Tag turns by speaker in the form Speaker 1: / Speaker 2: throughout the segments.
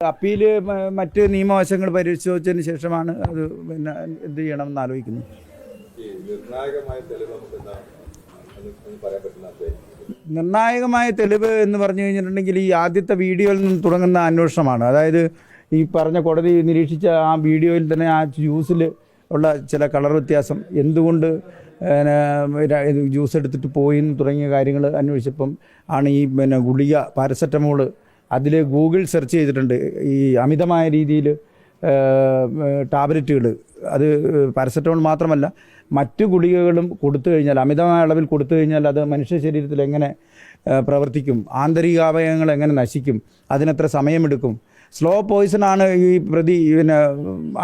Speaker 1: Appeal മ- മറ്റ് നിയമവശങ്ങൾ പരിശോധിച്ചതിന് ശേഷമാണ് അത് പിന്നെ എന്ത് ചെയ്യണമെന്ന് ആലോചിക്കുന്നത്
Speaker 2: നിർണായകമായ തെളിവ് എന്ന്
Speaker 1: പറഞ്ഞു കഴിഞ്ഞിട്ടുണ്ടെങ്കിൽ ഈ ആദ്യത്തെ വീഡിയോയിൽ നിന്ന് തുടങ്ങുന്ന അന്വേഷണമാണ്. അതായത് ഈ പറഞ്ഞ കോടതി നിരീക്ഷിച്ച ആ വീഡിയോയിൽ തന്നെ ആ ജ്യൂസിൽ ഉള്ള ചില കളർ വ്യത്യാസം എന്തുകൊണ്ട് ജ്യൂസ് എടുത്തിട്ട് പോയി തുടങ്ങിയ കാര്യങ്ങൾ അന്വേഷിച്ചപ്പം ആണ് ഈ പിന്നെ ഗുളിക പാരസെറ്റമോൾ അതിൽ ഗൂഗിൾ സെർച്ച് ചെയ്തിട്ടുണ്ട്. ഈ അമിതമായ രീതിയിൽ ടാബ്ലറ്റുകൾ. അത് പാരസെറ്റമോൾ മാത്രമല്ല മറ്റു ഗുളികകളും കൊടുത്തു കഴിഞ്ഞാൽ അമിതമായ അളവിൽ കൊടുത്തു കഴിഞ്ഞാൽ അത് മനുഷ്യ ശരീരത്തിൽ എങ്ങനെ പ്രവർത്തിക്കും? ആന്തരികാവയവങ്ങൾ എങ്ങനെ നശിക്കും? അതിനെത്ര സമയമെടുക്കും? സ്ലോ പോയിസൺ ആണ് ഈ പ്രതി പിന്നെ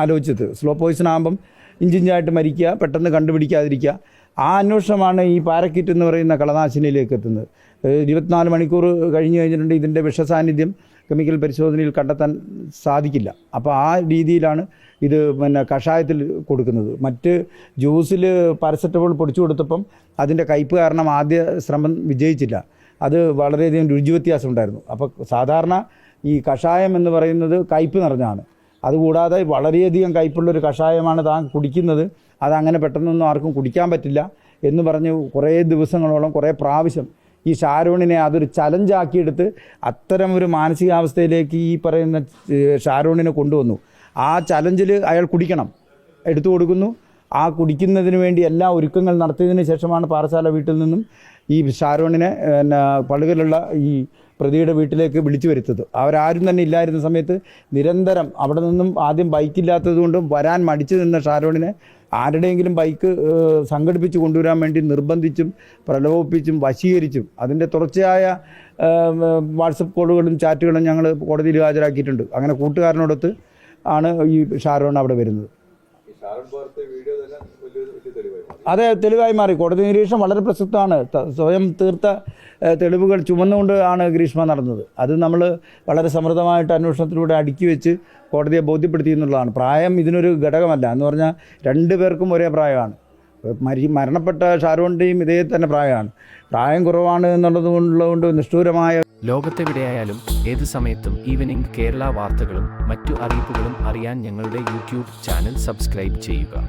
Speaker 1: ആലോചിച്ചത്. സ്ലോ പോയിസൺ ആകുമ്പം ഇഞ്ചിഞ്ചായിട്ട് മരിക്കുക പെട്ടെന്ന് കണ്ടുപിടിക്കാതിരിക്കുക. ആ അന്വേഷണമാണ് ഈ പാരക്കിറ്റ് എന്ന് പറയുന്ന കളനാശിനിയിലേക്ക് എത്തുന്നത്. ഇരുപത്തിനാല് മണിക്കൂർ കഴിഞ്ഞ് കഴിഞ്ഞിട്ടുണ്ട് ഇതിന്റെ വിഷസാന്നിധ്യം കെമിക്കൽ പരിശോധനയിൽ കണ്ടെത്താൻ സാധിക്കില്ല. അപ്പോൾ ആ രീതിയിലാണ് ഇത് പിന്നെ കഷായത്തിൽ കൊടുക്കുന്നത്. മറ്റ് ജ്യൂസിൽ പാരസെറ്റമോൾ പൊടിച്ചു കൊടുത്തപ്പം അതിന്റെ കയ്പ് കാരണം ആദ്യ ശ്രമം വിജയിച്ചില്ല. അത് വളരെയധികം രുചി വ്യത്യാസം ഉണ്ടായിരുന്നു. അപ്പോൾ സാധാരണ ഈ കഷായം എന്ന് പറയുന്നത് കയ്പ് നിറഞ്ഞാണ് അതുകൂടാതെ വളരെയധികം കയ്പുള്ളൊരു കഷായമാണ് താൻ കുടിക്കുന്നത്. അതങ്ങനെ പെട്ടെന്നൊന്നും ആർക്കും കുടിക്കാൻ പറ്റില്ല എന്ന് പറഞ്ഞ് കുറേ ദിവസങ്ങളോളം കുറേ പ്രാവശ്യം ഈ ഷാരോണിനെ അതൊരു ചലഞ്ചാക്കിയെടുത്ത് അത്തരം ഒരു മാനസികാവസ്ഥയിലേക്ക് ഈ പറയുന്ന ഷാരൂണിനെ കൊണ്ടുവന്നു. ആ ചലഞ്ചിൽ അയാൾ കുടിക്കണം. എടുത്തു കൊടുക്കുന്നു. ആ കുടിക്കുന്നതിന് വേണ്ടി എല്ലാ ഒരുക്കങ്ങൾ നടത്തിയതിന് ശേഷമാണ് പാറശാല വീട്ടിൽ നിന്നും ഈ ഷാരോണിനെ പിന്നെ പള്ളികളിലുള്ള ഈ പ്രതിയുടെ വീട്ടിലേക്ക് വിളിച്ചു വരുത്തത്. അവരാരും തന്നെ ഇല്ലായിരുന്ന സമയത്ത് നിരന്തരം അവിടെ നിന്നും ആദ്യം ബൈക്കില്ലാത്തത് കൊണ്ടും വരാൻ മടിച്ചു നിന്ന ഷാരോണിനെ ആരുടെയെങ്കിലും ബൈക്ക് സംഘടിപ്പിച്ച് കൊണ്ടുവരാൻ വേണ്ടി നിർബന്ധിച്ചും പ്രലോഭിപ്പിച്ചും വശീകരിച്ചും അതിന്റെ തുടർച്ചയായ വാട്സപ്പ് കോളുകളും ചാറ്റുകളും ഞങ്ങൾ കോടതിയിൽ ഹാജരാക്കിയിട്ടുണ്ട്. അങ്ങനെ കൂട്ടുകാരനോടൊത്ത് ആണ് ഈ ഷാരോൺ അവിടെ വരുന്നത്
Speaker 2: ഈ ഷാരൺ പാർത്തെ വീഡിയോ തന്നെ വലിയ വലിയ തെളിവായി മാറി.
Speaker 1: അതെ തെളിവായി മാറി. കോടതി നിരീക്ഷണം വളരെ പ്രസക്തമാണ്. സ്വയം തീർത്ത തെളിവുകൾ ചുമന്നുകൊണ്ട് ആണ് ഗ്രീഷ്മ നടന്നത്. അത് നമ്മൾ വളരെ സമൃദ്ധമായിട്ട് അന്വേഷണത്തിലൂടെ അടുക്കി വെച്ച് കോടതിയെ ബോധ്യപ്പെടുത്തി എന്നുള്ളതാണ്. പ്രായം ഇതിനൊരു ഘടകമല്ല. എന്ന് പറഞ്ഞാൽ രണ്ടു പേർക്കും ഒരേ പ്രായമാണ്. മരി മരണപ്പെട്ട ഷാരോണിന്റെയും ഇതേ തന്നെ പ്രായമാണ്. പ്രായം കുറവാണ് എന്നുള്ളത് കൊണ്ടുള്ളതുകൊണ്ട് നിഷ്ഠൂരമായ
Speaker 3: ലോകത്തെവിടെയായാലും ഏത് സമയത്തും ഈവനിംഗ് കേരള വാർത്തകളും മറ്റു അറിയിപ്പുകളും അറിയാൻ ഞങ്ങളുടെ യൂട്യൂബ് ചാനൽ സബ്സ്ക്രൈബ് ചെയ്യുക.